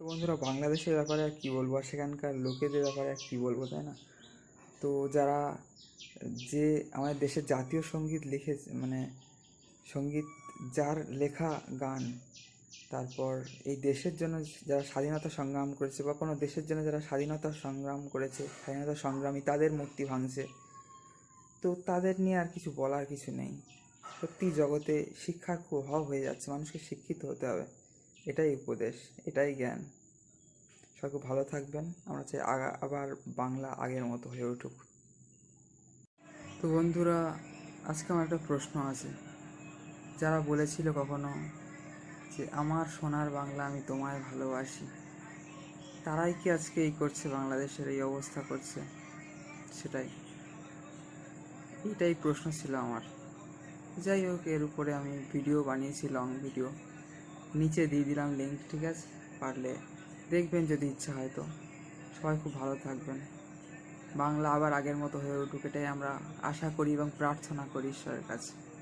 তো বন্ধুরা, বাংলাদেশের ব্যাপারে আর কী বলব? আর সেখানকার লোকেদের ব্যাপারে আর কী বলব, তাই না? তো যারা যে আমাদের দেশের জাতীয় সংগীত লিখেছে মানে সংগীত, যার লেখা গান, তারপর এই দেশের জন্য যারা স্বাধীনতা সংগ্রাম করেছে বা কোনো দেশের জন্য যারা স্বাধীনতা সংগ্রাম করেছে, স্বাধীনতা সংগ্রামী, তাদের মূর্তি ভাঙছে, তো তাদের নিয়ে আর কিছু বলার কিছু নেই। সত্যি জগতে শিক্ষার খুব অভাব হয়ে যাচ্ছে, মানুষকে শিক্ষিত হতে হবে। এটাই উপদেশ, এটাই জ্ঞান। সবাই খুব ভালো থাকবেন। আমরা চাই আবার বাংলা আগের মতো হয়ে উঠুক। তো বন্ধুরা, আজকে আমার একটা প্রশ্ন আছে। যারা বলেছিল কখনো যে, আমার সোনার বাংলা আমি তোমায় ভালোবাসি। তারাই কি আজকে এই করছে, বাংলাদেশের এই অবস্থা করছে? সেটাই। এটাই প্রশ্ন ছিল আমার। যাই হোক, এর উপরে আমি ভিডিও বানিয়েছি লং ভিডিও নিচে দিয়ে দিলাম লিঙ্ক ঠিক আছে? পারলে দেখবেন যদি ইচ্ছা হয় তো। সবাই খুব ভালো থাকবেন। বাংলা আবার আগের মতো হয়ে উঠুক, এটাই আমরা আশা করি এবং প্রার্থনা করি ঈশ্বরের কাছে।